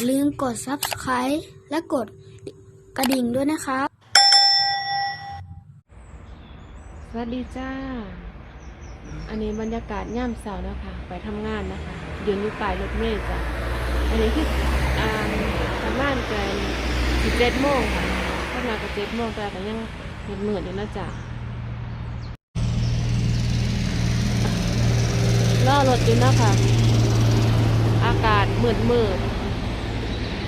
อย่าลืมกด subscribe และกดกระดิ่งด้วยนะครับ สวัสดีจ้า อันนี้บรรยากาศย่ามเสาร์นะคะ ไปทำงานนะคะ ยืนอยู่ปลายรถเมล์จ้ะ อันนี้คืออ่าประมาณเกินสิบเจ็ดโมงค่ะทำงานกับเจ็ดโมงแต่ก็ยังเหนื่อยๆอยู่นะจ๊ะล่อรถอยู่นะคะ อากาศมืดมืดๆ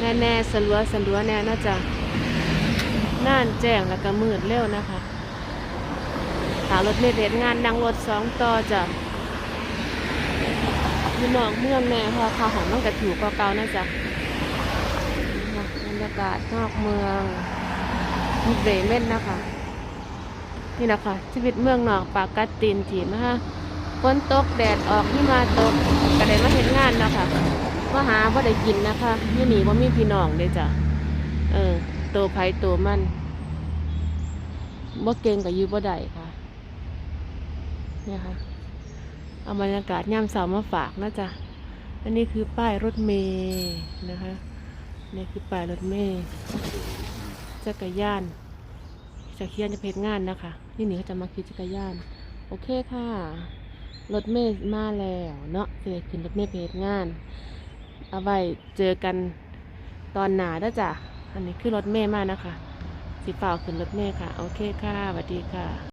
แน่แน่ๆสลัวสลัวแน่นะจ๊ะน่านแจ้งแล้วก็มืดเร็วนะคะหารถเมล์เพจงานนั่งรถสองต่อจะอยู่นอกเมืองแน่เพอข่าของมันกระถูกกว่าเก่าจะบรรยากาศนอกเมืองมีเบรเม่นนะคะ นี่นะคะชีวิตเมืองนอกปากกัดตีนถีนนะคะฝนตกแดดออกที่มาตกกระเด็นมาเห็นงานนะคะ มาหาว่าได้กินนะคะยี่หนีว่ามีพี่น้องเลยจ้ะเออโตวไผโตวมันบ่เก่งกับยูบ่ได้ค่ะ เนี่ยค่ะ เอาบรรยากาศย่ำเสามาฝากนะจ๊ะอันนี้คือป้ายรถเมย์นะคะนี่คือป้ายรถเมย์จักรยานจะเคียนจะเพจงานนะคะ นี่หนีเขาจะมาขี่จักรยาน โอเคค่ะ รถเมย์มาแล้วเนาะจะได้ขึ้นรถเมย์เพจงาน เอาไว้เจอกันตอนหนาด้จ้ะ อันนี้คือรถเมย์มากนะคะ สีฟ้าขึ้นรถเมย์ค่ะ โอเคค่ะสวัสดีค่ะ